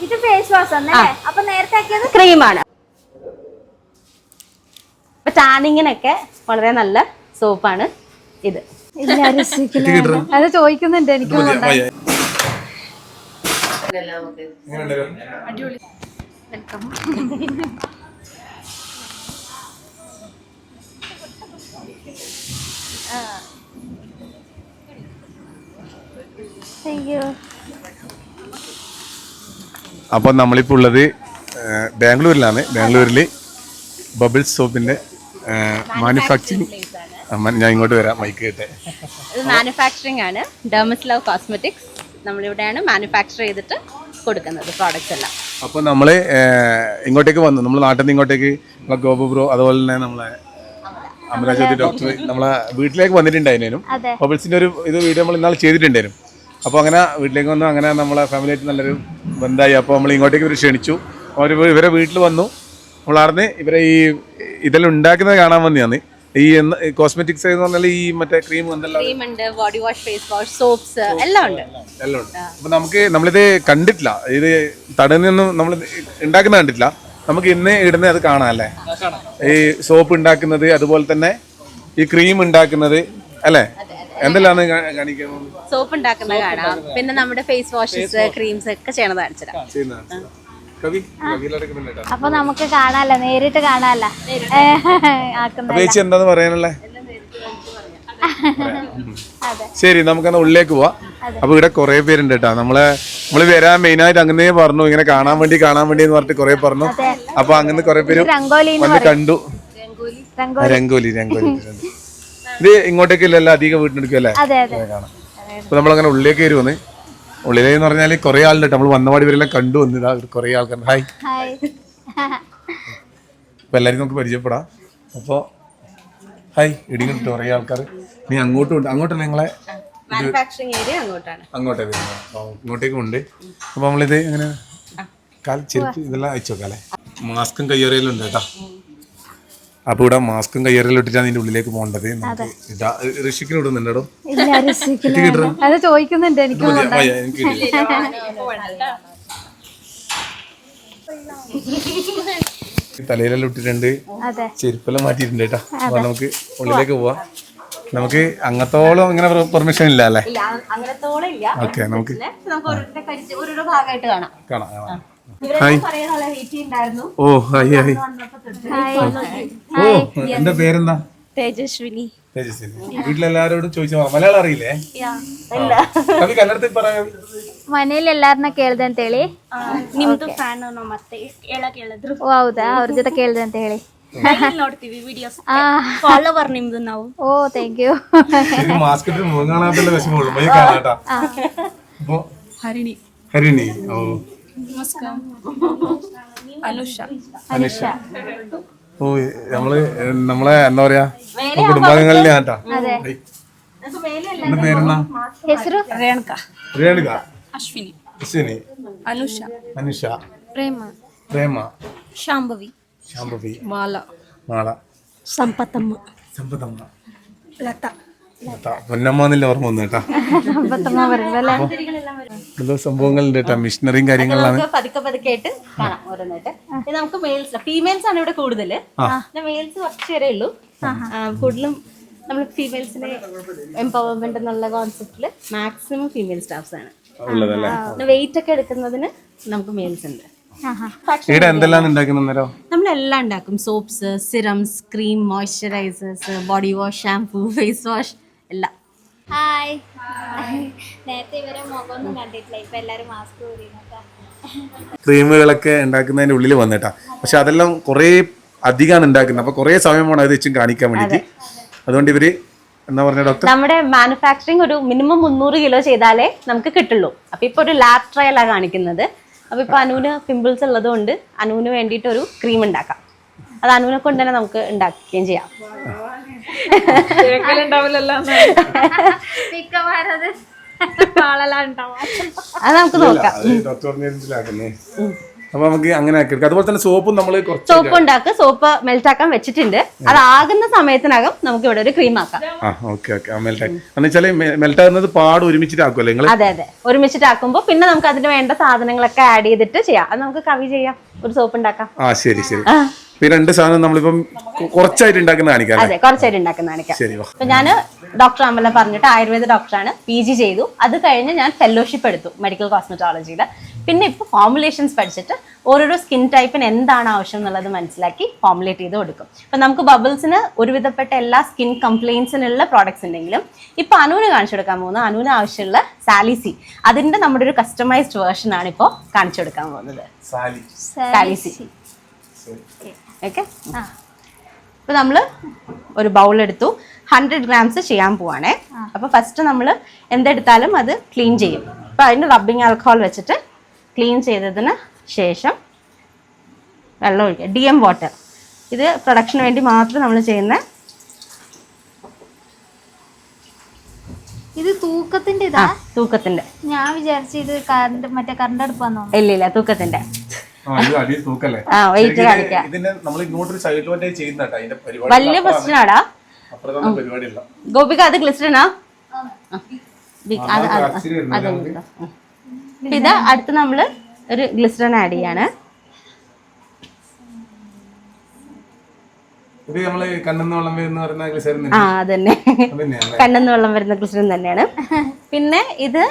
ഇത് face wash ആണ് അപ്പൊ നേരത്തെ ആക്കിയത്? ക്രീമാണ്. അപ്പൊ ടാനിങ്ങിനൊക്കെ വളരെ നല്ല സോപ്പാണ് ഇത്. അത് ചോദിക്കുന്നുണ്ട് എനിക്ക് അയ്യോ അപ്പോൾ നമ്മളിപ്പോൾ ഉള്ളത് ബാംഗ്ലൂരിലാണ്. ബാംഗ്ലൂരിൽ ബബിൾ സോപ്പിന്റെ മാനുഫാക്ചറിങ് ഞാൻ ഇങ്ങോട്ട് വരാം മൈക്ക് കേട്ടെ. ഇത് മാനുഫാക്ചറിങ് ആണ്. ഡെർമസ് ലവ് കോസ്മെറ്റിക്സ് നമ്മളിവിടെയാണ് മാനുഫാക്ചർ ചെയ്തിട്ട് കൊടുക്കുന്നത് പ്രോഡക്റ്റ്സ് എല്ലാം. അപ്പോൾ നമ്മൾ ഇങ്ങോട്ടേക്ക് വന്നു. നമ്മൾ നാട്ടിൽ നിന്ന് ഇങ്ങോട്ടേക്ക് നമ്മളെ ഗോപു ബ്രോ അതുപോലെ തന്നെ നമ്മളെ അമരാജ്യോതി ഡോക്ടർ നമ്മളെ വീട്ടിലേക്ക് വന്നിട്ടുണ്ടായിരുന്നു ബബിൾസിന്റെ ഒരു ഇത് വീഡിയോ നമ്മൾ ഇന്നാൾ ചെയ്തിട്ടുണ്ടായിരുന്നു. അപ്പോൾ അങ്ങനെ വീട്ടിലേക്ക് വന്നു. അങ്ങനെ നമ്മളെ ഫാമിലിയായിട്ട് നല്ലൊരു ബന്ധമായി അപ്പോൾ നമ്മൾ ഇങ്ങോട്ടേക്ക് ഇവർ ക്ഷണിച്ചു. അവർ ഇവരെ വീട്ടിൽ വന്നു. നമ്മൾ അറിഞ്ഞ് ഇവരെ ഈ ഇതെല്ലാം ഉണ്ടാക്കുന്നത് കാണാൻ വന്നതാണ് ഈ കോസ്മെറ്റിക്സ് എന്ന് പറഞ്ഞാൽ ഈ മറ്റേ ക്രീം എന്തെല്ലാം ക്രീം ഉണ്ട് body wash face wash soaps എല്ലാം ഉണ്ട്. എല്ലാം ഉണ്ട്. അപ്പൊ നമുക്ക് നമ്മളിത് കണ്ടിട്ടില്ല. ഇത് തടന്നൊന്നും നമ്മൾ ഉണ്ടാക്കുന്ന കണ്ടിട്ടില്ല. നമുക്ക് ഇന്ന് ഇടുന്നത് അത് കാണാം അല്ലേ? ഈ സോപ്പ് ഉണ്ടാക്കുന്നത് അതുപോലെ തന്നെ ഈ ക്രീം ഉണ്ടാക്കുന്നത് അല്ലേ? പോകുന്നത്? സോപ്പ് ഉണ്ടാക്കുന്ന കാണാം പിന്നെ നമ്മുടെ ഫേസ് വാഷസ് ക്രീംസ് ഒക്കെ ചെയ്യണത് കേട്ടോ. അപ്പൊ നമുക്ക് കാണാല്ല നേരിട്ട് കാണാല്ല എന്താന്ന് പറയാനുള്ളേ? അതെ. ശരി നമുക്കെന്നാ ഉള്ളിലേക്ക് പോവാം. അപ്പൊ ഇവിടെ കുറെ പേരുണ്ട് കേട്ടോ. നമ്മളെ നമ്മൾ വരാൻ മെയിൻ ആയിട്ട് അങ്ങനെ പറഞ്ഞു. ഇങ്ങനെ കാണാൻ വേണ്ടി കാണാൻ വേണ്ടി എന്ന് പറഞ്ഞിട്ട് കുറെ പറഞ്ഞു. അപ്പൊ അങ്ങനെ കുറെ പേര് രംഗോലി വന്ന് കണ്ടു. രംഗോലി രംഗോലി. ഇത് ഇങ്ങോട്ടേക്ക് ഇല്ലല്ലോ അധികം അതെ കാണാം. അപ്പൊ നമ്മളങ്ങനെ ഉള്ളിലേക്ക് കയറി ഉള്ളിലേന്ന് പറഞ്ഞാൽ കുറെ ആളുണ്ട് നമ്മൾ വന്നപാടി വരെല്ലാം കണ്ടു വന്നതാ കുറെ ആൾക്കാർ ഹായ് ഹായ് അപ്പൊ എല്ലാരും നമുക്ക് പരിചയപ്പെടാം. അപ്പൊ ഹായ് ഇടിങ്ങിട്ട് കിട്ടും കുറെ ആൾക്കാർ നീ അങ്ങോട്ടും ഉണ്ട്. അങ്ങോട്ടല്ല നിങ്ങളെ? മാനുഫാക്ചറിങ് ഏരിയ അങ്ങോട്ടാണ്. അങ്ങോട്ടേ വരുന്നത്. ഇങ്ങോട്ടേക്കും ഉണ്ട്. അപ്പോൾ നമ്മളിത് ഇങ്ങനെ കാൽ ചെരുപ്പ് ഇതെല്ലാം അയച്ചു നോക്കാം അല്ലെ മാസ്കും കയ്യേറിയലും ഉണ്ട് കേട്ടോ. അപ്പോൾ ഇവിടെ മാസ്കും കയ്യേറിയലും ഇട്ടിട്ടാണ് ഇതിന്റെ ഉള്ളിലേക്ക് പോകേണ്ടത്. നമുക്ക് ഇതാ ഋഷിക്കിന് ഇടുന്നുണ്ടോ അത് ചോദിക്കുന്നുണ്ട് എനിക്ക്. തലയിലെല്ലാം ഇട്ടിട്ടുണ്ട്. അതെ. ചെരുപ്പെല്ലാം മാറ്റിയിട്ടുണ്ട് കേട്ടോ. അപ്പൊ നമുക്ക് ഉള്ളിലേക്ക് പോവാം. നമുക്ക് അങ്ങത്തോളം ഇങ്ങനെ പെർമിഷൻ ഇല്ല അല്ലേ? ഇല്ല അങ്ങനത്തോളം ഇല്ല. ഓക്കെ നമുക്ക് കാണാം. കാണാം കാണാം ഇവരെ കുറേ നാളെ വെയിറ്റ് ചെയ്യുന്നുണ്ടായിരുന്നു ഓ ഹായ് ഹായ് ഓ എന്റെ പേരെന്താ തേജസ്വിനി തേജസ്വിനി വീട്ടിലെല്ലാരോടും ചോദിച്ചു നോക്കാം. മലയാളം അറിയില്ലേ കവി കന്നഡത്തിൽ പറയാം ಮನೇಲಿ ಎಲ್ಲಾರನ್ನ ಕೇಳ್ದೆ ಅಂತ ಹೇಳಿ ನಿಮ್ದು ಫ್ಯಾನ್ ನಾವು ಮತ್ತೆ ಹೇಳಕ್ ಹೇಳಿದ್ರು ಓ ಹೌದಾ ಅವ್ರ ಜೊತೆ ಕೇಳ್ದೆ ಅಂತ ಹೇಳಿ Daily ನೋಡ್ತೀವಿ ವಿಡಿಯೋಸ್ ಆ ಫಾಲೋವರ್ ನಿಮ್ದು ನಾವು ಓ ಥ್ಯಾಂಕ್ ಯು മാസ്ക് ഇട്ട് മുഖം കാണാത്തല്ല വിഷമമുള്ളൂ മൈ കാണാട്ടാ അപ്പൊ ಹರಿಣಿ ഹരിണി ഓ അനുഷ അനുഷ ഓ നമ്മൾ നമ്മളെ എന്താ പറയാ? കുടുംബാംഗങ്ങളിൽ ആട്ടാ. പേരെന്നാ? രേണുക. രേണുക. അശ്വിനി. അശ്വിനി. അനുഷ അനുഷ. പ്രേമ. പ്രേമ. ശാംഭവി. ശാംഭവി. മാല മാള. സമ്പത്തമ്മ. സമ്പത്തമ്മ. ലത. പൊന്നമ്മ എന്നില്ല ഓർമ്മ വന്നു കേട്ടാ. എന്തോ സംഭവങ്ങളുണ്ട് കേട്ടോ. മിഷനറിയും കാര്യങ്ങളിലാണ് പതുക്കെ പതുക്കെ ആയിട്ട് കാണാം ഓരോന്നായിട്ട്. ഇത് നമുക്ക് മെയിൽസ് ഫീമെയിൽസ് ആണ് ഇവിടെ കൂടുതൽ മെയിൽസ് കുറച്ച് വരെ ഉള്ളൂ. കൂടുതലും നമ്മൾ ഫീമെയിൽസിനെ എംപവർമെന്റ് എന്നുള്ള കോൺസെപ്റ്റിൽ മാക്സിമം ഫീമെയിൽ സ്റ്റാഫ്സ് ആണ്. ഉള്ളതല്ലേ? വെയിറ്റ് ഒക്കെ എടുക്കുന്നതിന് നമുക്ക് മെയിൽസ് ഉണ്ട്. ഇവിടെ എന്തെല്ലാം ഉണ്ടാക്കുന്ന നമ്മളെല്ലാം ഉണ്ടാക്കും. Soaps serums cream moisturisers body wash shampoo face wash എല്ലാം ഹായ് നേരത്തെ ഇവരെ മുഖമൊന്നും കണ്ടിട്ടില്ല. ഇപ്പൊ എല്ലാരും മാസ്ക് ക്രീമുകളൊക്കെ ഉണ്ടാക്കുന്നതിന്റെ ഉള്ളിൽ വന്നിട്ടാ. പക്ഷെ അതെല്ലാം കുറേ അധികമാണ് ഉണ്ടാക്കുന്നത്. അപ്പൊ കുറേ സമയം വേണം അത് വെച്ചും കാണിക്കാൻ വേണ്ടിയിട്ട്. അതുകൊണ്ട് ഇവർ എന്താ പറഞ്ഞ ഡോക്ടർ? നമ്മുടെ മാനുഫാക്ചറിങ് ഒരു മിനിമം മുന്നൂറ് കിലോ ചെയ്താലേ നമുക്ക് കിട്ടുള്ളൂ. അപ്പൊ ഇപ്പൊ ഒരു ലാബ് ട്രയലാണ് കാണിക്കുന്നത്. അപ്പൊ ഇപ്പൊ അനുവിന് പിമ്പിൾസ് ഉള്ളത് കൊണ്ട് അനുവിന് വേണ്ടിയിട്ട് ഒരു ക്രീം ഉണ്ടാക്കാം. അത് അനുവിനെ കൊണ്ട് തന്നെ നമുക്ക് ഉണ്ടാക്കുകയും ചെയ്യാം. അത് നമുക്ക് നോക്കാം. അപ്പൊ നമുക്ക് അങ്ങനെ അതുപോലെ തന്നെ സോപ്പും നമ്മൾ കുറച്ച് സോപ്പ് ഉണ്ടാക്കുക സോപ്പ് മെൽറ്റ് ആക്കാൻ വെച്ചിട്ടുണ്ട് അതാകുന്ന സമയത്തിനകം നമുക്ക് ഇവിടെ ഒരു ക്രീം ആക്കാം. ആ ഓക്കെ ഓക്കെ മെൽറ്റായി എന്ന് വെച്ചാൽ മെൽറ്റ് ആകുന്നത് പാട് ഒരുമിച്ചിട്ടാക്കുമല്ലോ നിങ്ങൾ അതെ അതെ. ഒരുമിച്ചിട്ടാക്കുമ്പോൾ പിന്നെ നമുക്ക് അതിന് വേണ്ട സാധനങ്ങളൊക്കെ ആഡ് ചെയ്തിട്ട് ചെയ്യാം. അത് നമുക്ക് കവി ചെയ്യാം. ഒരു സോപ്പ് ഉണ്ടാക്കാം. ആ ശരി ശരി. ഈ രണ്ട് സാധനം നമ്മളിപ്പം കുറച്ചായിട്ട് ഉണ്ടാക്കുന്ന കാണിക്കാം അതെ കുറച്ചായിട്ട് ഉണ്ടാക്കുന്ന കാണിക്കാം. അപ്പൊ ഞാൻ ഡോക്ടർ അമല പറഞ്ഞിട്ട് ആയുർവേദ ഡോക്ടറാണ് പി ജി ചെയ്തു. അത് കഴിഞ്ഞ് ഞാൻ ഫെലോഷിപ്പ് എടുത്തു മെഡിക്കൽ കോസ്മെറ്റോളജിയിൽ പിന്നെ ഇപ്പോൾ ഫോമുലേഷൻസ് പഠിച്ചിട്ട് ഓരോരോ സ്കിൻ ടൈപ്പിന് എന്താണ് ആവശ്യം എന്നുള്ളത് മനസ്സിലാക്കി ഫോമുലേറ്റ് ചെയ്ത് കൊടുക്കും. അപ്പൊ നമുക്ക് ബബിൾസിന് ഒരുവിധപ്പെട്ട എല്ലാ സ്കിൻ കംപ്ലയിൻസിനുള്ള പ്രോഡക്ട്സ് ഉണ്ടെങ്കിലും ഇപ്പൊ അനുവിന് കാണിച്ചു കൊടുക്കാൻ പോകുന്ന അനുവിന് ആവശ്യമുള്ള സാലിസി അതിന്റെ നമ്മുടെ ഒരു കസ്റ്റമൈസ്ഡ് വേർഷൻ ആണ് ഇപ്പോൾ കാണിച്ചു കൊടുക്കാൻ പോകുന്നത്. സാലി സാലിസി ഓക്കെ അപ്പോൾ നമ്മൾ ഒരു ബൗൾ എടുത്തു. ഹൺഡ്രഡ് ഗ്രാംസ് ചെയ്യാൻ പോവാണേ. അപ്പോൾ ഫസ്റ്റ് നമ്മൾ എന്തെടുത്താലും അത് ക്ലീൻ ചെയ്യും. അപ്പോൾ അതിന് റബ്ബിങ് ആൽക്കഹോൾ വെച്ചിട്ട് ക്ലീൻ ചെയ്തതിന് ശേഷം വെള്ളം ഒഴിക്കുക. ഡി എം വാട്ടർ ഇത് പ്രൊഡക്ഷന് വേണ്ടി മാത്രം നമ്മൾ ചെയ്യുന്ന ഇത് തൂക്കത്തിന്റെ ഇതാ തൂക്കത്തിന്റെ ഞാൻ വിചാരിച്ചു ഇത് കറണ്ട് മറ്റേ കറണ്ട് അടുപ്പാന്നോ ഇല്ല ഇല്ല തൂക്കത്തിന്റെ. ആ വെയിറ്റ് കാണിക്കാം. വലിയ പ്രശ്നമാടാ ഗോപിക അത് ഗ്ലിസ്റ്ററിനാ. ഇത് അടുത്ത് നമ്മൾ ഒരു ഗ്ലിസ്റ്ററിൻ ആഡ് ചെയ്യാണ്. ഇത് നമ്മൾ കണ്ണെന്ന് വെള്ളം വരുന്ന പറയുന്ന ഗ്ലിസറിൻ ആ അതന്നെ. തന്നെയാണ് കണ്ണെന്ന് വെള്ളം വരുന്ന തന്നെയാണ്. പിന്നെ ഇത്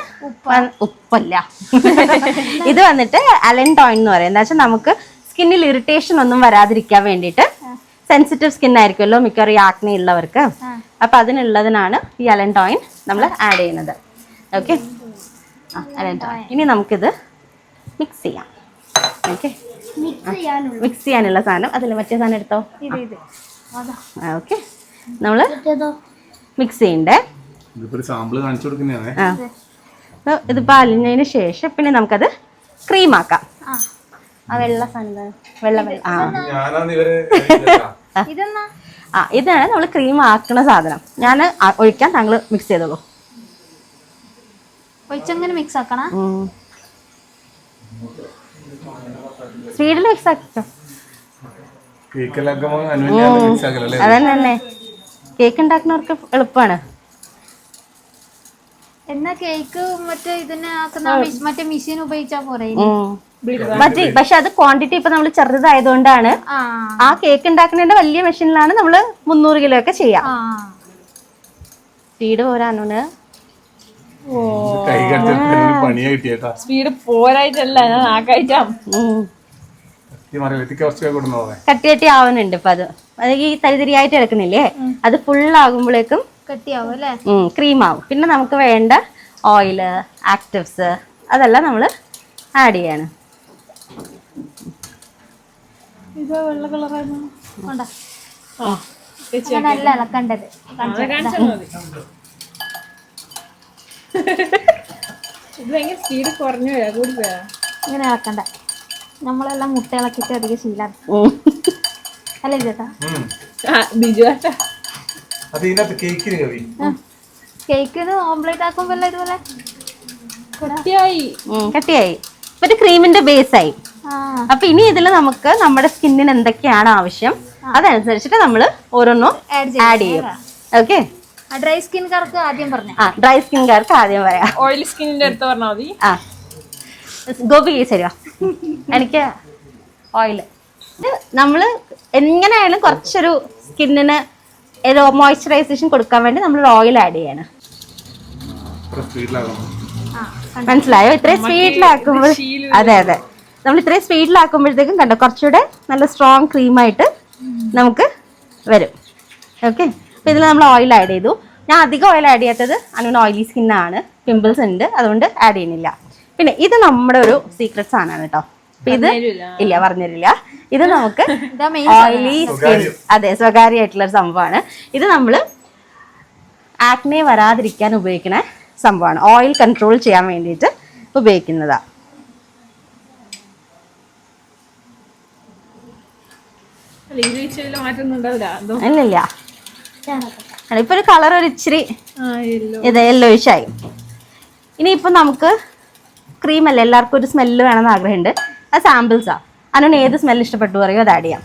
ഉപ്പല്ല. ഇത് വന്നിട്ട് അലൻടോയിൻ എന്ന് പറയും. എന്താ വെച്ചാൽ നമുക്ക് സ്കിന്നിൽ ഇറിറ്റേഷൻ ഒന്നും വരാതിരിക്കാൻ വേണ്ടിയിട്ട് സെൻസിറ്റീവ് സ്കിൻ ആയിരിക്കുമല്ലോ മിക്കവാറും ഈ ആക്നെ ഉള്ളവർക്ക് അപ്പൊ അതിനുള്ളതിനാണ് ഈ അലൻടോയിൻ നമ്മൾ ആഡ് ചെയ്യുന്നത്. ഓക്കെ? അലൻടോയിൻ ഇനി നമുക്കിത് മിക്സ് ചെയ്യാം. ഓക്കെ? മിക്സ് ചെയ്യാനുള്ള. മിക്സ് ചെയ്യാനുള്ള സാധനം. അതിൽ മറ്റേ സാധനം എടുത്തോ? ഇത് ഇത്. അതാ ഓക്കെ. നമ്മൾ മിക്സ് ചെയ്യണ്ടേ? ഇത് ഇതിപ്പോൾ അലിഞ്ഞതിന് ശേഷം പിന്നെ നമുക്കത് ക്രീം ആക്കാം. ആ. ആ വെള്ള വെള്ള വെള്ള. ആ. ഞാനാന്ന് ഇവർ ഇതെന്നാ? ആ ഇതാണ് നമ്മൾ ക്രീം ആക്കുന്ന സാധനം. ഞാൻ ഒഴിക്കാൻ താങ്കൾ മിക്സ് ചെയ്തോളൂ. ഒഴിച്ചങ്ങനെ മിക്സ് ആക്കണം? സ്പീഡിൽ മിക്സ് ആക്കിക്കോ. അതന്നെ തന്നെ കേക്ക് ഉണ്ടാക്കുന്നവർക്ക് എളുപ്പമാണ് എന്നാ കേക്ക് മറ്റേ ഇതിനെ ആക്കുന്ന മിഷ്- മറ്റേ മെഷീൻ ഉപയോഗിച്ചാ പോരെ മറ്റേ പക്ഷെ അത് ക്വാണ്ടിറ്റി ഇപ്പൊ നമ്മൾ ചെറുതായതുകൊണ്ടാണ് ആ. കേക്ക് ഉണ്ടാക്കുന്നതിന്റെ വലിയ മെഷീനിലാണ് നമ്മൾ മുന്നൂറ് കിലോ ഒക്കെ ചെയ്യാം. സ്പീഡ് പോരാനോന് സ്പീഡ് പോരായിട്ടല്ല ഞാൻ ആക്കായിട്ടാ എത്തിക്ക് കുറച്ച് കൊടുന്നു പോവേ കട്ടി കട്ടി ആവുന്നുണ്ട് ഇപ്പൊ അത്. അത് ഈ തരിതരിയായിട്ട് എടുക്കുന്നില്ലേ അത് ഫുൾ ആകുമ്പോഴേക്കും കട്ടിയാവും അല്ലേ? ക്രീം ആവും. പിന്നെ നമുക്ക് വേണ്ട ഓയിൽ ആക്റ്റീവ്സ് അതെല്ലാം നമ്മൾ ആഡ് ചെയ്യാണ്. അങ്ങനെയല്ല ഇളക്കണ്ടത് ഇത് ഭയങ്കര സ്പീഡ് കുറഞ്ഞു പോയാ. കൂടി പോയാ. ഇങ്ങനെ ഇളക്കണ്ട നമ്മളെല്ലാം മുട്ട ഇളക്കിയിട്ട് അധികം ശീലാണ് അല്ലേ ചേട്ടാ? ബിജു ഏട്ടാ. അത് ഇതിനകത്ത് കേക്കിന് കവി കേക്കിന് ഓംപ്ലേറ്റ് ആക്കുമ്പോ ഇതുപോലെ? കട്ടിയായി. കട്ടിയായി. ഇപ്പൊ ക്രീമിന്റെ ബേസ് ആയി. ആ. അപ്പൊ ഇനി ഇതിൽ നമുക്ക് നമ്മുടെ സ്കിന്നിന് എന്തൊക്കെയാണ് ആവശ്യം അതനുസരിച്ചിട്ട് നമ്മൾ ഓരോന്നും ആഡ് ചെയ്യും. ഓക്കെ ഡ്രൈ സ്കിൻകാർക്ക് ആദ്യം പറഞ്ഞു. ആ ഡ്രൈ സ്കിൻകാർക്ക് ആദ്യം പറയാം. ഓയിൽ സ്കിന്നിന്റെ അടുത്ത് പറഞ്ഞാൽ മതി. ആ. ഗോപി ശരിയാ എനിക്ക് ഓയിൽ നമ്മൾ എങ്ങനെയായാലും കുറച്ചൊരു സ്കിന്നിന് മോയ്സ്ചറൈസേഷൻ കൊടുക്കാൻ വേണ്ടി നമ്മൾ ഓയിൽ ആഡ് ചെയ്യാണ്. മനസ്സിലായോ? ഇത്രയും സ്പീഡിലാക്കുമ്പോൾ അതെ അതെ. നമ്മൾ ഇത്രയും സ്പീഡിലാക്കുമ്പോഴത്തേക്കും കണ്ടോ കുറച്ചുകൂടെ നല്ല സ്ട്രോങ് ക്രീമായിട്ട് നമുക്ക് വരും. ഓക്കെ അപ്പോൾ ഇതിൽ നമ്മൾ ഓയിൽ ആഡ് ചെയ്തു. ഞാൻ അധികം ഓയിൽ ആഡ് ചെയ്യാത്തത് അനുവിന് ഓയിലി സ്കിന്നാണ് പിമ്പിൾസ് ഉണ്ട്. അതുകൊണ്ട് ആഡ് ചെയ്യുന്നില്ല. പിന്നെ ഇത് നമ്മുടെ ഒരു സീക്രട്ട് സാധനമാണ് കേട്ടോ. അപ്പൊ ഇത് ഇല്ല പറഞ്ഞില്ല ഇത് നമുക്ക് ഇതാ മെയിൻ ഓയിലി സ്കിൻ അതെ സ്വകാര്യമായിട്ടുള്ള ഒരു സംഭവമാണ്. ഇത് നമ്മൾ ആക്നെ വരാതിരിക്കാൻ ഉപയോഗിക്കുന്ന സംഭവമാണ്. ഓയിൽ കൺട്രോൾ ചെയ്യാൻ വേണ്ടിയിട്ട് ഉപയോഗിക്കുന്നതാ. അല്ല ഇത് വെച്ചാൽ മാറ്റൊന്നും ഉണ്ടാവില്ല. ഇല്ലില്ല. ഇപ്പൊ ഒരു കളർ ഒരു ഇച്ചിരി ആ യെല്ലോ ഇത് യെല്ലോയിഷായി ഇനിയിപ്പോൾ നമുക്ക് ക്രീം അല്ലേ? എല്ലാവർക്കും ഒരു സ്മെല്ല് വേണമെന്ന് ആഗ്രഹമുണ്ട്. അത് സാമ്പിൾസാ അനോന് ഏത് സ്മെൽ ഇഷ്ടപ്പെട്ടു പറയോ? അത് ആഡ് ചെയ്യാം.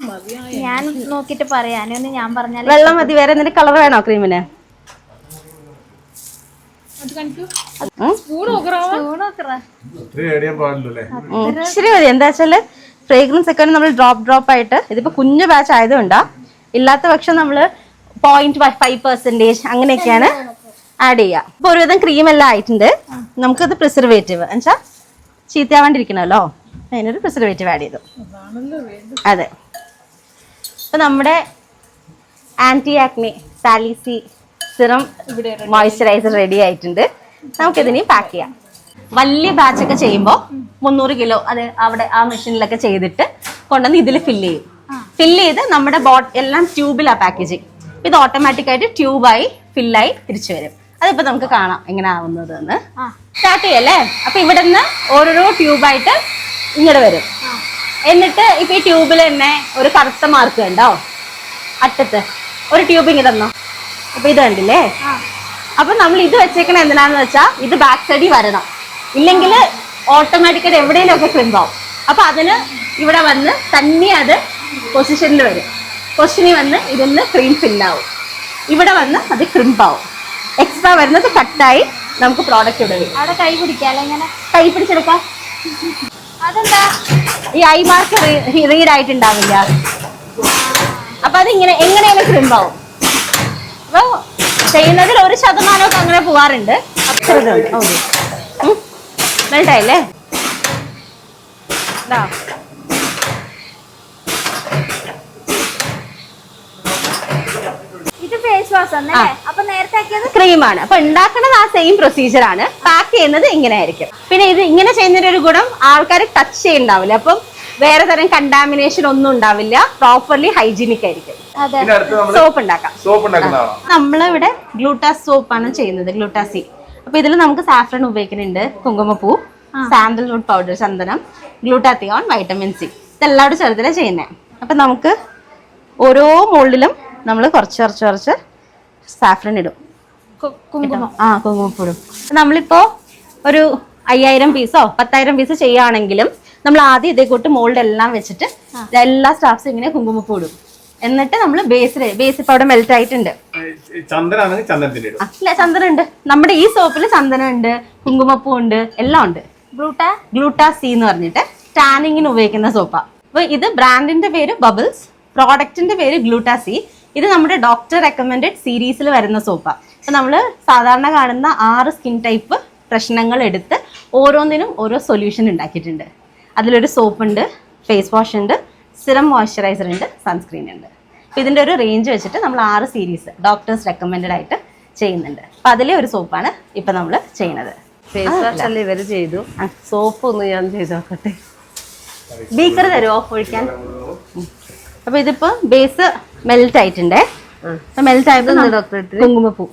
ഞാൻ നോക്കിയിട്ട് പറയാം. അനുവിന് ഞാൻ പറഞ്ഞാൽ വെള്ളം മതി. വേറെ എന്തെങ്കിലും കളർ വേണോ ക്രീമിന്. ഇച്ചിരി മതി. എന്താ വെച്ചാൽ ഫ്രേഗ്രൻസ് ഒക്കെ നമ്മൾ ഡ്രോപ്പ് ഡ്രോപ്പ് ആയിട്ട് ഇതിപ്പോ കുഞ്ഞു ബാച്ച് ആയതുകൊണ്ടാ ഇല്ലാത്ത പക്ഷം നമ്മൾ പോയിന്റ് ഫൈവ് പെർസെന്റേജ് അങ്ങനെയൊക്കെയാണ് ആഡ് ചെയ്യാം. ഇപ്പൊ ഒരുവിധം ക്രീം എല്ലാം ആയിട്ടുണ്ട്. നമുക്കത് പ്രിസർവേറ്റീവ് എന്നുവെച്ചാ ചീത്തയാവാണ്ടിരിക്കണമല്ലോ. അതിനൊരു പ്രിസർവേറ്റീവ് ആഡ് ചെയ്തു. അതെ. ഇപ്പൊ നമ്മുടെ ആന്റി ആക്നെ സാലിസി സിറം മോയ്സ്ചറൈസർ റെഡി ആയിട്ടുണ്ട്. നമുക്കിതിനി പാക്ക് ചെയ്യാം. വലിയ ബാച്ച് ഒക്കെ ചെയ്യുമ്പോൾ മുന്നൂറ് കിലോ അത് അവിടെ ആ മെഷീനിലൊക്കെ ചെയ്തിട്ട് കൊണ്ടുവന്ന് ഇതിൽ ഫില്ല് ചെയ്യും. ഫില്ല് ചെയ്ത് നമ്മുടെ ബോട്ട് എല്ലാം ട്യൂബിലാണ് പാക്കേജിങ് ഇത് ഓട്ടോമാറ്റിക്കായിട്ട് ട്യൂബായി ഫില്ലായി തിരിച്ചു വരും. അതിപ്പോ നമുക്ക് കാണാം എങ്ങനെ ആവുന്നത് എന്ന് സ്റ്റാർട്ട് ചെയ്യല്ലേ? അപ്പൊ ഇവിടെ നിന്ന് ഓരോരോ ട്യൂബായിട്ട് ഇങ്ങോട്ട് വരും. എന്നിട്ട് ഇപ്പൊ ഈ ട്യൂബിൽ തന്നെ ഒരു കറുത്ത മാർക്ക് കണ്ടോ? അറ്റത്ത്. ഒരു ട്യൂബ് ഇങ്ങനെ തന്നോ? അപ്പൊ ഇത് കണ്ടില്ലേ? അപ്പൊ നമ്മൾ ഇത് വെച്ചേക്കണ എന്തിനാന്ന് വെച്ചാ ഇത് ബാക്ക് സൈഡിൽ വരണം. ഇല്ലെങ്കിൽ ഓട്ടോമാറ്റിക്കായിട്ട് എവിടെയെങ്കിലും ഒക്കെ ആവും. അപ്പൊ അതിന് ഇവിടെ വന്ന് തന്നെ അത് പൊസിഷനിൽ വരും. പൊസിഷനിൽ വന്ന് ഇതിന്ന് ക്രീം ഫില്ലാവും ഇവിടെ വന്ന് അത് ക്രിമ്പാവും എക്സ്ട്രാ വരുന്നത് കട്ടായി നമുക്ക് പ്രോഡക്റ്റ് ഇവിടെ വരും. അവിടെ കൈ പിടിക്കാല്ലേ ഇങ്ങനെ? കൈ പിടിച്ചെടുക്കാം. അതെന്താ? ഈ ഐ മാർക്ക് റീഡ് ആയിട്ടുണ്ടാവില്ല. അപ്പൊ അതിങ്ങനെ എങ്ങനെയാണ് ക്രിമ്പാവും അപ്പൊ ചെയ്യുന്നതിൽ ഒരു ശതമാനമൊക്കെ അങ്ങനെ പോവാറുണ്ട്. മെൽട്ടായില്ലേ ഇതാ ഇത് ഫേസ് വാഷ് അപ്പൊ നേരത്തെ ആക്കിയത് ക്രീമാണ്. അപ്പൊ ഉണ്ടാക്കുന്നത് ആ സെയിം പ്രൊസീജിയർ ആണ്. പാക്ക് ചെയ്യുന്നത് ഇങ്ങനെ ആയിരിക്കും പിന്നെ ഇത് ഇങ്ങനെ ചെയ്യുന്നതിന് ഒരു ഗുണം ആൾക്കാർ ടച്ച് ചെയ്യുന്നുണ്ടാവില്ല അപ്പം വേറെ തരം കണ്ടാമിനേഷൻ ഒന്നും ഉണ്ടാവില്ല. പ്രോപ്പർലി ഹൈജീനിക് ആയിരിക്കും. സോപ്പ് ഉണ്ടാക്കാം. സോപ്പ് നമ്മളിവിടെ ഗ്ലൂട്ടാസ് സോപ്പ് ആണ് ചെയ്യുന്നത്. ഗ്ലൂട്ടാസി അപ്പൊ ഇതിൽ നമുക്ക് സാഫ്രൺ ഉപയോഗിക്കുന്നുണ്ട്. കുങ്കുമപ്പൂ സാൻഡൽവുഡ് പൗഡർ ചന്ദനം ഗ്ലൂട്ടാത്തിയോൺ വൈറ്റമിൻ സി ഇതെല്ലാം കൂടെ ചേർത്തിലാണ് ചെയ്യുന്നത് അപ്പൊ നമുക്ക് ഓരോ മുള്ളിലും നമ്മൾ കുറച്ച് കുറച്ച് കുറച്ച് സാഫ്രൻ ഇടും. കുങ്കുമം. ആ കുങ്കുമപ്പൂ ഇടും. നമ്മളിപ്പോ ഒരു അയ്യായിരം പീസോ പത്തായിരം പീസ് ചെയ്യുകയാണെങ്കിലും നമ്മൾ ആദ്യം ഇതേ കൂട്ട് മോൾഡ് എല്ലാം വെച്ചിട്ട് എല്ലാ സ്റ്റാഫ്സും ഇങ്ങനെ കുങ്കുമപ്പൂ ഇടും. എന്നിട്ട് നമ്മൾ ബേസിൽ ബേസ് ഇപ്പൊ അവിടെ മെൽറ്റ് ആയിട്ടുണ്ട്. അല്ല ചന്ദനം ഉണ്ട് നമ്മുടെ ഈ സോപ്പിൽ ചന്ദനം ഉണ്ട് കുങ്കുമപ്പൂ ഉണ്ട് എല്ലാം ഉണ്ട്. ഗ്ലൂട്ടാ? ഗ്ലൂട്ടാ സി എന്ന് പറഞ്ഞിട്ട് സ്റ്റാനിങ്ങിന് ഉപയോഗിക്കുന്ന സോപ്പാ അപ്പൊ ഇത് ബ്രാൻഡിന്റെ പേര് ബബിൾസ് പ്രോഡക്റ്റിന്റെ പേര് ഗ്ലൂട്ടാ സി ഇത് നമ്മുടെ ഡോക്ടർ റെക്കമെൻഡഡ് സീരീസിൽ വരുന്ന സോപ്പ് അപ്പം നമ്മൾ സാധാരണ കാണുന്ന ആറ് സ്കിൻ ടൈപ്പ് പ്രശ്നങ്ങൾ എടുത്ത് ഓരോന്നിനും ഓരോ സൊല്യൂഷൻ ഉണ്ടാക്കിയിട്ടുണ്ട്. അതിലൊരു സോപ്പ് ഉണ്ട് ഫേസ് വാഷ് ഉണ്ട് സിറം മോയ്സ്ചറൈസർ ഉണ്ട് സൺസ്ക്രീൻ ഉണ്ട്. അപ്പൊ ഇതിന്റെ ഒരു റേഞ്ച് വെച്ചിട്ട് നമ്മൾ ആറ് സീരീസ് ഡോക്ടേഴ്സ് റെക്കമെൻഡഡ് ആയിട്ട് ചെയ്യുന്നുണ്ട്. അപ്പം അതിലെ ഒരു സോപ്പാണ് ഇപ്പം നമ്മൾ ചെയ്യുന്നത്. ഫേസ് വാഷ് അല്ലേ. ഇവർ ചെയ്തു? സോപ്പ് ഒന്ന് ഞാൻ ചെയ്ത് നോക്കട്ടെ ബീക്കർ തരുമോ ഒഴിക്കാൻ. അപ്പൊ ഇതിപ്പോ ബേസ് മെൽറ്റ് ആയിട്ടുണ്ടേ. മെൽറ്റ് ആയപ്പോ? കുങ്കുമപ്പൂ.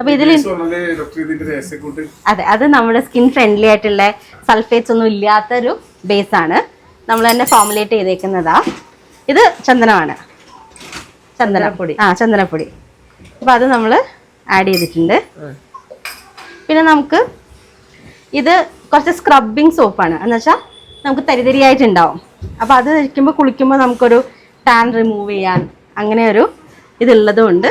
അപ്പൊ ഇതിൽ ഡോക്ടർ ഇതിന്റെ രഹസ്യക്കൂട്ട് അതെ അത് നമ്മുടെ സ്കിൻ ഫ്രണ്ട്ലി ആയിട്ടുള്ള സൾഫേറ്റ്സ് ഒന്നും ഇല്ലാത്തൊരു ബേസ് ആണ്. നമ്മൾ തന്നെ ഫോമുലേറ്റ് ചെയ്തേക്കുന്നതാ. ഇത് ചന്ദനമാണ്. ചന്ദനപ്പൊടി. ആ ചന്ദനപ്പൊടി. അപ്പൊ അത് നമ്മൾ ആഡ് ചെയ്തിട്ടുണ്ട്. പിന്നെ നമുക്ക് ഇത് കുറച്ച് സ്ക്രബിങ് സോപ്പാണ് എന്ന് വെച്ചാൽ നമുക്ക് തരിതരിയായിട്ടുണ്ടാവും. അപ്പോൾ അത് കഴിക്കുമ്പോൾ കുളിക്കുമ്പോൾ നമുക്കൊരു ടാൻ റിമൂവ് ചെയ്യാൻ അങ്ങനെ ഒരു ഇതുള്ളത് കൊണ്ട്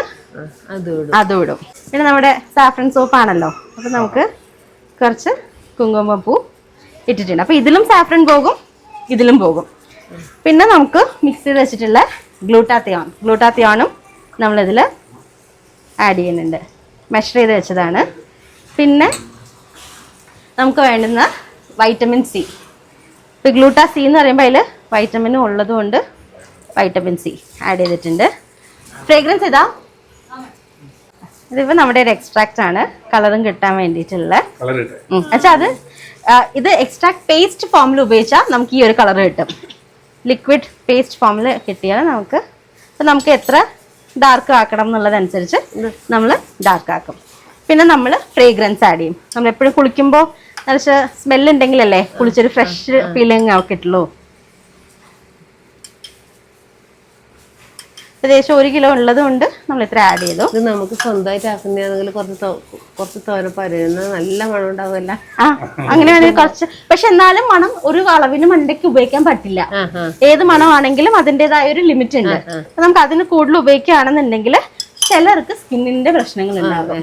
അത് ഇടും. പിന്നെ നമ്മുടെ സാഫ്രൻ സോപ്പാണല്ലോ അപ്പം നമുക്ക് കുറച്ച് കുങ്കുമപ്പൂ ഇട്ടിട്ടുണ്ട്. അപ്പോൾ ഇതിലും സാഫ്രൻ പോകും ഇതിലും പോകും. പിന്നെ നമുക്ക് മിക്സ് ചെയ്ത് വെച്ചിട്ടുള്ള ഗ്ലൂട്ടാത്തിയോൺ ഗ്ലൂട്ടാത്തിയോണും നമ്മളിതിൽ ആഡ് ചെയ്യുന്നുണ്ട്. മെഷർ ചെയ്ത് വെച്ചതാണ്. പിന്നെ നമുക്ക് വേണ്ടുന്ന വൈറ്റമിൻ സി ഇപ്പോൾ ഗ്ലൂട്ടാ സി എന്ന് പറയുമ്പോൾ അതിൽ വൈറ്റമിനും ഉള്ളതുകൊണ്ട് വൈറ്റമിൻ സി ആഡ് ചെയ്തിട്ടുണ്ട്. ഫ്രേഗ്രൻസ് ഇതാ ഇതിപ്പോൾ നമ്മുടെ ഒരു എക്സ്ട്രാക്റ്റ് ആണ്. കളറും കിട്ടാൻ വേണ്ടിയിട്ടുള്ള. അത് ഇത് എക്സ്ട്രാക്ട് പേസ്റ്റ് ഫോമിൽ ഉപയോഗിച്ചാൽ നമുക്ക് ഈ ഒരു കളർ കിട്ടും. ലിക്വിഡ് പേസ്റ്റ് ഫോമിൽ കിട്ടിയാൽ നമുക്ക് അപ്പൊ നമുക്ക് എത്ര ഡാർക്ക് ആക്കണം എന്നുള്ളതനുസരിച്ച് നമ്മൾ ഡാർക്ക് ആക്കും. പിന്നെ നമ്മൾ ഫ്രേഗ്രൻസ് ആഡ് ചെയ്യും. നമ്മൾ എപ്പോഴും കുളിക്കുമ്പോൾ നല്ല സ്മെല്ലുണ്ടെങ്കിലല്ലേ കുളിച്ചൊരു ഫ്രഷ് ഫീലിംഗ് കിട്ടുള്ളൂ. ഏകദേശം ഒരു കിലോ ഉള്ളത് കൊണ്ട് നമ്മൾ ഇത്ര ആഡ് ചെയ്തു. ഇത് നമുക്ക് സ്വന്തമായിട്ട് ആക്കുന്നതാണെങ്കിൽ കുറച്ച് കുറച്ച് തോര പരുന്ന നല്ല മണം ഉണ്ടാവുമല്ല. ആ അങ്ങനെ വേണമെങ്കിൽ കുറച്ച്. പക്ഷെ എന്നാലും മണം ഒരു അളവിന് മണ്ടയ്ക്ക് ഉപയോഗിക്കാൻ പറ്റില്ല. ഏത് മണമാണെങ്കിലും അതിന്റെതായ ഒരു ലിമിറ്റ് ഉണ്ട്. അപ്പൊ നമുക്ക് അതിന് കൂടുതൽ ഉപയോഗിക്കുകയാണെന്നുണ്ടെങ്കിൽ ചിലർക്ക് സ്കിന്നിന്റെ പ്രശ്നങ്ങൾ ഉണ്ടാകും.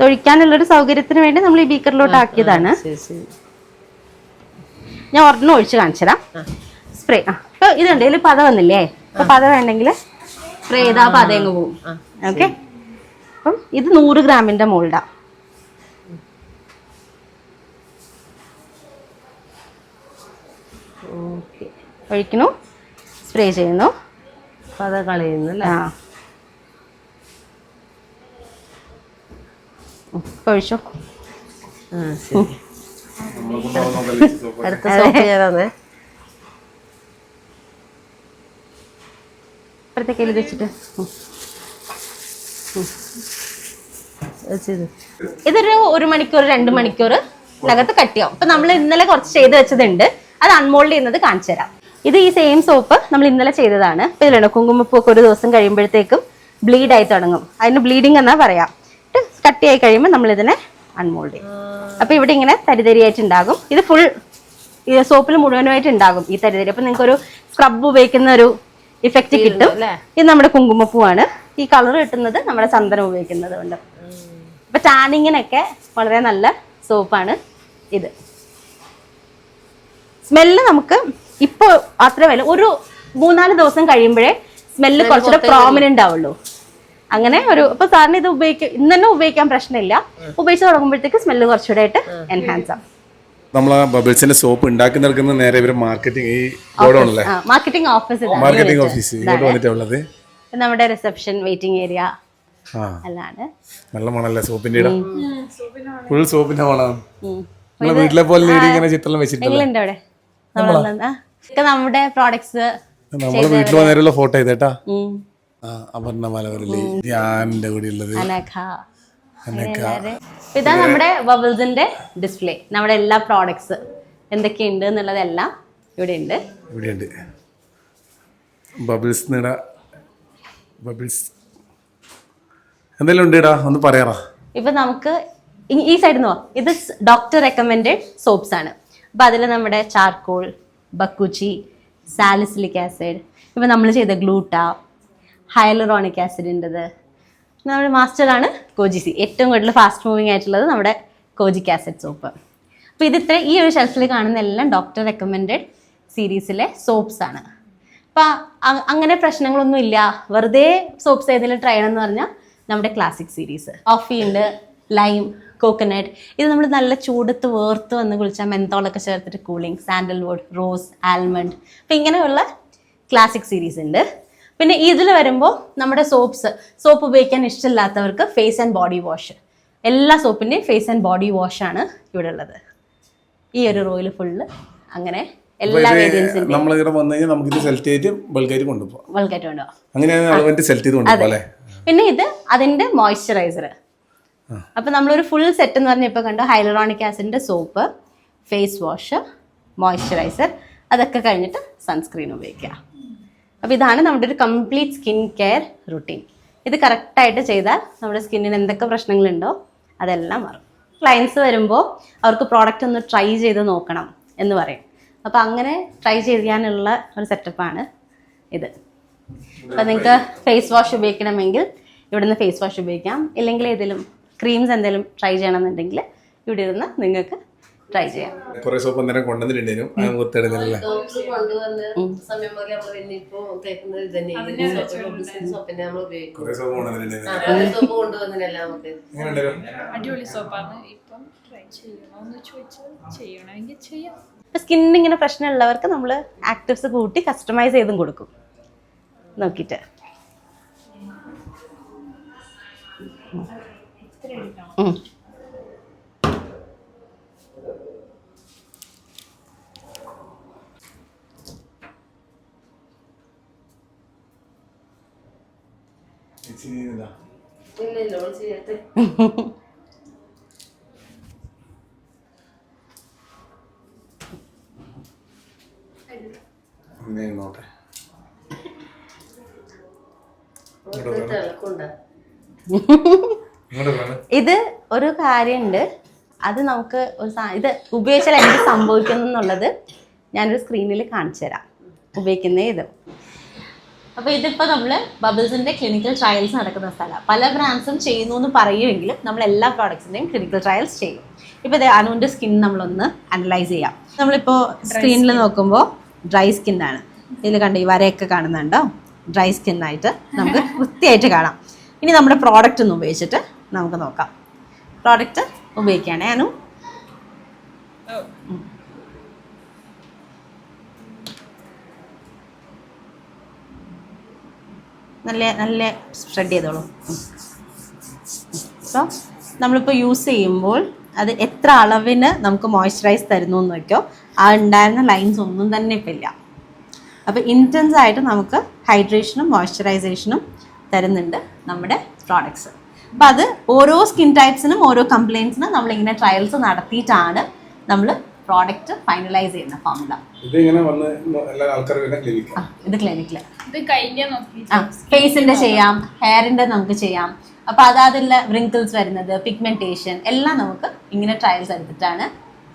തൊഴിക്കാനുള്ളൊരു സൗകര്യത്തിന് വേണ്ടി നമ്മൾ ഈ ബീക്കറിലോട്ട് ആക്കിയതാണ്. ഞാൻ ഒരെണ്ണം ഒഴിച്ച് കാണിച്ചുതരാം. സ്പ്രേ ആ. ഇപ്പൊ ഇതുണ്ട് ഇതിൽ പത വന്നില്ലേ? അപ്പൊ പത വേണ്ടെങ്കിൽ സ്പ്രേ ചെയ്താൽ പത അങ്ങ് പോവും. ഓക്കെ അപ്പം ഇത് നൂറ് ഗ്രാമിന്റെ മോൾഡാ. ഓക്കെ ഒഴിക്കുന്നു. സ്പ്രേ ചെയ്യുന്നു. പത കളയുന്നു അല്ലേ? ആ. ഒഴിച്ചു. അടുത്ത സോപ്പ് ചെയ്യാതാന്നേ ഇപ്പഴത്തെ കയ്യിൽ വെച്ചിട്ട്. ഇതൊരു ഒരു മണിക്കൂർ രണ്ട് മണിക്കൂർ നകത്ത് കട്ടിയാവും. അപ്പൊ നമ്മൾ ഇന്നലെ കുറച്ച് ചെയ്ത് വെച്ചതുണ്ട്. അത് അൺമോൾഡ് ചെയ്യുന്നത് കാണിച്ചു തരാം. ഇത് ഈ സെയിം സോപ്പ് നമ്മൾ ഇന്നലെ ചെയ്തതാണ്. ഇപ്പൊ ഇതിലുണ്ട്. കുങ്കുമപ്പൂക്ക് ഒരു ദിവസം കഴിയുമ്പോഴത്തേക്കും ബ്ലീഡ് ആയി തുടങ്ങും. അതിന് ബ്ലീഡിങ് എന്നാ പറയാം. കട്ടിയായി കഴിയുമ്പോൾ നമ്മൾ ഇതിനെ അൺമോൾഡ് ചെയ്യും. അപ്പൊ ഇവിടെ ഇങ്ങനെ തരിതരിയായിട്ട് ഉണ്ടാകും. ഇത് ഫുൾ സോപ്പിൽ മുഴുവനായിട്ട് ഉണ്ടാകും ഈ തരിതരി. അപ്പൊ നിങ്ങൾക്ക് ഒരു സ്ക്രബ് ഉപയോഗിക്കുന്ന ഒരു ഇഫക്റ്റ് കിട്ടും. ഇത് നമ്മുടെ കുങ്കുമപ്പൂവാണ്. ഈ കളർ കിട്ടുന്നത് നമ്മുടെ ചന്ദനം ഉപയോഗിക്കുന്നത് കൊണ്ട്. ഇപ്പൊ ടാനിങ്ങിനൊക്കെ വളരെ നല്ല സോപ്പാണ് ഇത്. സ്മെല്ല് നമുക്ക് ഇപ്പോൾ അത്ര വില ഒരു മൂന്നാൽ ദിവസം കഴിയുമ്പോഴേ സ്മെല്ല് കുറച്ചുകൂടെ പ്രോമിനന്റ് ആവുള്ളൂ. അങ്ങനെ ഒരു ഇപ്പൊ സാറിന് ഇത് ഉപയോഗിക്കും ഇന്ന് തന്നെ ഉപയോഗിക്കാൻ പ്രശ്നമില്ല. ഉപയോഗിച്ച് തുടങ്ങുമ്പോഴത്തേക്ക് സ്മെല്ല് കുറച്ചുകൂടെ ആയിട്ട് എൻഹാൻസ് ആവും. നമ്മളെ ബബിൾസിന്റെ സോപ്പ് ഉണ്ടാക്കി നിൽക്കുന്ന നേരെ ഇവർ മാർക്കറ്റിംഗ് ഈ ഗോഡൗണല്ലേ മാർക്കറ്റിംഗ് ഓഫീസ് മാർക്കറ്റിംഗ് ഓഫീസ് ഇങ്ങോട്ട് വന്നിട്ടാ ഉള്ളത് നമ്മുടെ റിസപ്ഷൻ വെയിറ്റിംഗ് ഏരിയ ആ. അല്ലാണ് നല്ല മണല്ലേ സോപ്പിന്റെ ഇടം? ഫുൾ സോപ്പിന്റെ മണം. നമ്മളെ വീട്ടിലെ പോലെ ഇങ്ങനെ ചിത്രം വെച്ചിട്ടുണ്ട് എങ്ങനെയുണ്ട് അവിടെ. നമ്മൾ? ആ, നമ്മുടെ പ്രോഡക്ട്സ് നമ്മളെ വീട്ടിൽ വന്നേരമുള്ള ഫോട്ടോ ചെയ്തേട്ടാ? ആ അപർണ മലവരലി ധ്യാനിന്റെ കൂടെ ഉള്ളത് അനഘ. ഇതാ നമ്മുടെ ബബിൾസിന്റെ ഡിസ്പ്ലേ നമ്മുടെ എല്ലാ പ്രോഡക്ട്സ് എന്തൊക്കെയുണ്ട് എന്നുള്ളതെല്ലാം ഇവിടെ ഉണ്ട് ഇവിടെ ഉണ്ട് ബബിൾസ് ബബിൾസ് എന്തെല്ലാം ഉണ്ട് ഒന്ന് പറയാറാ. ഇപ്പൊ നമുക്ക് ഈ- സൈഡിൽ നിന്ന് ഇത് ഡോക്ടർ റെക്കമെൻഡഡ് സോപ്സ് ആണ്. അപ്പൊ അതിൽ നമ്മുടെ ചാർക്കോൾ ബക്കുച്ചി സാലിസിലിക് ആസിഡ് ഇപ്പൊ നമ്മൾ ചെയ്ത ഗ്ലൂട്ട ഹൈലറോണിക് ആസിഡിന്റെത് നമ്മുടെ മാസ്റ്ററാണ് കോജിസി ഏറ്റവും കൂടുതൽ ഫാസ്റ്റ് മൂവിങ് ആയിട്ടുള്ളത് നമ്മുടെ കോജിക് ആസിഡ് സോപ്പ് അപ്പോൾ ഇതിത്ര ഈ ഒരു ഷെൽഫിൽ കാണുന്ന എല്ലാം ഡോക്ടർ റെക്കമെൻഡ് സീരീസിലെ സോപ്സ് ആണ്. അപ്പം അങ്ങനെ പ്രശ്നങ്ങളൊന്നും ഇല്ല. വെറുതെ സോപ്സ് ഏതെങ്കിലും ട്രൈ ചെയ്യണമെന്ന് പറഞ്ഞാൽ നമ്മുടെ ക്ലാസിക് സീരീസ് കോഫി ഉണ്ട് ലൈം കോക്കനട്ട് ഇത് നമ്മൾ നല്ല ചൂടത്ത് വേർത്ത് വന്ന് കുളിച്ചാൽ മെന്തോളൊക്കെ ചേർത്തിട്ട് കൂളിംഗ് സാൻഡൽവുഡ് റോസ് ആൽമണ്ട് അപ്പം ഇങ്ങനെയുള്ള ക്ലാസിക് സീരീസ് ഉണ്ട്. പിന്നെ ഇതിൽ വരുമ്പോൾ നമ്മുടെ സോപ്സ് സോപ്പ് ഉപയോഗിക്കാൻ ഇഷ്ടമില്ലാത്തവർക്ക് ഫേസ് ആൻഡ് ബോഡി വാഷ് എല്ലാ സോപ്പിന്റെയും ഫേസ് ആൻഡ് ബോഡി വാഷാണ് ഇവിടെ ഉള്ളത് ഈ ഒരു റോയിൽ ഫുള്ള് അങ്ങനെ എല്ലാ നമ്മൾ ഇവിടെ വന്നു കഴിഞ്ഞാൽ നമുക്ക് ഇത് സെലക്ട് ചെയ്തിട്ട് ബൾക്കായിട്ട് കൊണ്ടുപോകാം വൾക്കായിട്ട് കൊണ്ടുപോകാം അങ്ങനെയാണ് അളവിട്ട് സെലക്ട് ചെയ്ത് കൊണ്ടുപോകാം പിന്നെ ഇത് അതിന്റെ മോയ്സ്ചറൈസർ അപ്പൊ നമ്മളൊരു ഫുൾ സെറ്റ് എന്ന് പറഞ്ഞ ഇപ്പൊ കണ്ടു ഹൈലറോണിക് ആസിഡിന്റെ സോപ്പ് ഫേസ് വാഷ് മോയ്സ്ചറൈസർ അതൊക്കെ കഴിഞ്ഞിട്ട് സൺസ്ക്രീൻ ഉപയോഗിക്കുക. അപ്പോൾ ഇതാണ് നമ്മുടെ ഒരു കംപ്ലീറ്റ് സ്കിൻ കെയർ റുട്ടീൻ ഇത് കറക്റ്റായിട്ട് ചെയ്താൽ നമ്മുടെ സ്കിന്നിന് എന്തൊക്കെ പ്രശ്നങ്ങളുണ്ടോ അതെല്ലാം മാറും. ക്ലയൻസ് വരുമ്പോൾ അവർക്ക് പ്രോഡക്റ്റ് ഒന്ന് ട്രൈ ചെയ്ത് നോക്കണം എന്ന് പറയും. അപ്പോൾ അങ്ങനെ ട്രൈ ചെയ്യാനുള്ള ഒരു സെറ്റപ്പാണ് ഇത്. അപ്പോൾ നിങ്ങൾക്ക് ഫേസ് വാഷ് ഉപയോഗിക്കണമെങ്കിൽ ഇവിടുന്ന് ഫേസ് വാഷ് ഉപയോഗിക്കാം. ഇല്ലെങ്കിൽ ഏതെങ്കിലും ക്രീംസ് എന്തെങ്കിലും ട്രൈ ചെയ്യണമെന്നുണ്ടെങ്കിൽ ഇവിടെ ഇരുന്ന് നിങ്ങൾക്ക് ട്രൈ ചെയ്യാം. കുറെ സോപ്പ് അന്നേരം കൊണ്ടുവന്നിട്ടുണ്ടായിരുന്നു. അത് മുത്തെടുക്കുന്നില്ല കൊണ്ടുവന്ന് സമയം പോലെ നമ്മൾ പിന്നെ ഇപ്പൊ തേക്കുന്നത് ഇത് തന്നെ സോപ്പിന്റെ നമ്മൾ ഉപയോഗിക്കും. കുറെ സോപ്പ് കൊണ്ടുവന്നിട്ടുണ്ടായിരുന്നു. സോപ്പ് കൊണ്ടുവന്നില്ല നമുക്ക്. എങ്ങനെയുണ്ടായിരുന്നു അടിപൊളി സോപ്പാണ് ഇപ്പം ട്രൈ ചെയ്യണമെന്ന് ചോദിച്ചാൽ ചെയ്യണമെങ്കിൽ ചെയ്യാം. സ്കിന്നിന് ഇങ്ങനെ പ്രശ്നമുള്ളവർക്ക് നമ്മൾ ആക്റ്റീവ്സ് കൂട്ടി കസ്റ്റമൈസ് ചെയ്തും കൊടുക്കും. നോക്കിയിട്ട്. ഉം. ഇല്ല ഇല്ല ഓൾ ചെയ്യട്ടെ ഇങ്ങനെ നോട്ടെ. ഇത്. ഒരു കാര്യമുണ്ട് അത് നമുക്ക് ഒരു ഇത് ഉപയോഗിച്ചാൽ എന്ത് സംഭവിക്കുന്നു എന്നുള്ളത് ഞാനൊരു സ്ക്രീനിൽ കാണിച്ചു തരാം. ഉപയോഗിക്കുന്ന ഇത്. അപ്പൊ ഇതിപ്പോ നമ്മൾ ബബിൾസിന്റെ ക്ലിനിക്കൽ ട്രയൽസ് നടക്കുന്ന സ്ഥലമാണ് പല ബ്രാൻഡ്സും ചെയ്യുന്നു എന്ന് പറയുമെങ്കിലും നമ്മൾ എല്ലാ പ്രോഡക്ട്സിന്റെയും ക്ലിനിക്കൽ ട്രയൽസ് ചെയ്യും. ഇപ്പൊ അനുവിന്റെ സ്കിൻ നമ്മളൊന്ന് അനലൈസ് ചെയ്യാം. നമ്മളിപ്പോ സ്ക്രീനിൽ നോക്കുമ്പോൾ ഡ്രൈ സ്കിന്നാണ് ഇതിൽ കണ്ട് ഈ വരയൊക്കെ കാണുന്നുണ്ടോ? ഡ്രൈ സ്കിൻ ആയിട്ട് നമുക്ക് വൃത്തിയായിട്ട് കാണാം. ഇനി നമ്മുടെ പ്രോഡക്റ്റ് ഒന്ന് ഉപയോഗിച്ചിട്ട് നമുക്ക് നോക്കാം. പ്രോഡക്റ്റ് ഉപയോഗിക്കുകയാണേ അനു? നല്ല നല്ല സ്പ്രെഡ് ചെയ്തോളൂ. സോ നമ്മളിപ്പോൾ യൂസ് ചെയ്യുമ്പോൾ അത് എത്ര അളവിന് നമുക്ക് മോയ്സ്ചറൈസ് തരുന്നു എന്ന് നോക്കിയോ ആ ഉണ്ടായിരുന്ന ലൈൻസ് ഒന്നും തന്നെ ഇപ്പം ഇല്ല. അപ്പോൾ ഇന്റൻസ് ആയിട്ട് നമുക്ക് ഹൈഡ്രേഷനും മോയ്സ്ചറൈസേഷനും തരുന്നുണ്ട് നമ്മുടെ പ്രോഡക്ട്സ് അപ്പോൾ അത് ഓരോ സ്കിൻ ടൈപ്സിനും ഓരോ കംപ്ലയിൻസിനും നമ്മളിങ്ങനെ ട്രയൽസ് നടത്തിയിട്ടാണ് നമ്മൾ പ്രോഡക്റ്റ് ഫൈനലൈസ് ചെയ്യുന്ന ഫോമുല ഇത് ഇങ്ങനെ വന്ന് എല്ലാ ആൾക്കാരും ഇത് ക്ലിനിക്കിൽ ഇത് കഴിഞ്ഞ നോക്കി. ആ ഫേസിന്റെ ചെയ്യാം ഹെയറിന്റെ നമുക്ക് ചെയ്യാം. അപ്പൊ അതാതുള്ള റിങ്കിൾസ് വരുന്നത് പിഗ്മെന്റേഷൻ എല്ലാം നമുക്ക് ഇങ്ങനെ ട്രയൽസ് എടുത്തിട്ടാണ്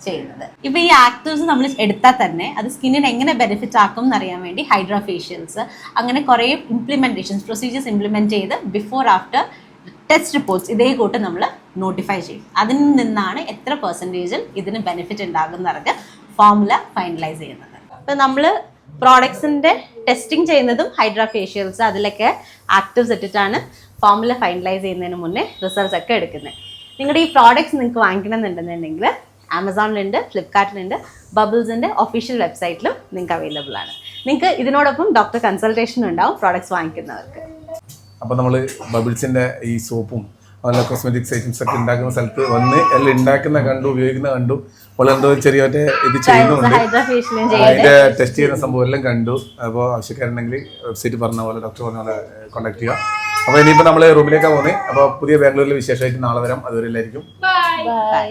ചെയ്യുന്നത്. ഇപ്പൊ ഈ ആക്ടീവ്സ് നമ്മൾ എടുത്താൽ തന്നെ അത് സ്കിന്നിന് എങ്ങനെ ബെനിഫിറ്റ് ആക്കും എന്നറിയാൻ വേണ്ടി ഹൈഡ്രോഫേഷ്യൽസ് അങ്ങനെ കുറേ ഇംപ്ലിമെന്റേഷൻസ് പ്രൊസീജിയേഴ്സ് ഇംപ്ലിമെന്റ് ചെയ്ത് ബിഫോർ ആഫ്റ്റർ ടെസ്റ്റ് റിപ്പോർട്ട്സ് ഇതേ കൂട്ട് നമ്മൾ നോട്ടിഫൈ ചെയ്യും. അതിൽ നിന്നാണ് എത്ര പെർസെന്റേജിൽ ഇതിന് ബെനിഫിറ്റ് ഉണ്ടാകുന്നറിഞ്ഞ് ഫോർമുല ഫൈനലൈസ് ചെയ്യുന്നത്. അപ്പോൾ നമ്മൾ പ്രോഡക്ട്സിന്റെ ടെസ്റ്റിംഗ് ചെയ്യുന്നതും ഹൈഡ്രാ ഫേഷ്യൽസ് അതിലൊക്കെ ആക്റ്റീവ്സ് ഇട്ടിട്ടാണ് ഫോർമുല ഫൈനലൈസ് ചെയ്യുന്നതിന് മുന്നേ റിസൾട്ട്സ് ഒക്കെ എടുക്കുന്നത്. നിങ്ങളുടെ ഈ പ്രോഡക്ട്സ് നിങ്ങൾക്ക് വാങ്ങിക്കണമെന്നുണ്ടെന്നുണ്ടെങ്കിൽ ആമസോണിലുണ്ട് ഫ്ലിപ്കാർട്ടിലുണ്ട് ബബിൾസിന്റെ ഒഫീഷ്യൽ വെബ്സൈറ്റിലും നിങ്ങൾക്ക് അവൈലബിൾ ആണ്. നിങ്ങൾക്ക് ഇതിനോടൊപ്പം ഡോക്ടർ കൺസൾട്ടേഷൻ ഉണ്ടാവും പ്രോഡക്ട്സ് വാങ്ങിക്കുന്നവർക്ക്. അപ്പോൾ നമ്മൾ ബബിൾസിന്റെ ഈ സോപ്പും അതുപോലെ കോസ്മെറ്റിക്സ് ഐറ്റംസ് ഒക്കെ ഉണ്ടാക്കുന്ന സ്ഥലത്ത് വന്ന് എല്ലാം ഉണ്ടാക്കുന്ന കണ്ടു ഉപയോഗിക്കുന്ന കണ്ടു. അപ്പോൾ എന്തോ ചെറിയ മറ്റേ ഇത് ചെയ്യുന്നുണ്ട്. അതിന്റെ ടെസ്റ്റ് ചെയ്യുന്ന സംഭവം എല്ലാം കണ്ടു. അപ്പോൾ ആവശ്യക്കാരുണ്ടെങ്കിൽ വെബ്സൈറ്റ് പറഞ്ഞ പോലെ ഡോക്ടർ പറഞ്ഞ പോലെ കോൺടാക്ട് ചെയ്യുക. അപ്പോൾ ഇനിയിപ്പോൾ നമ്മൾ റൂമിലേക്കാണ് പോകുന്നത് അപ്പോൾ പുതിയ ബാംഗ്ലൂരിലെ വിശേഷമായിട്ട് നാളെ വരാം. അതുവരെ എല്ലാവർക്കും ബൈ ബൈ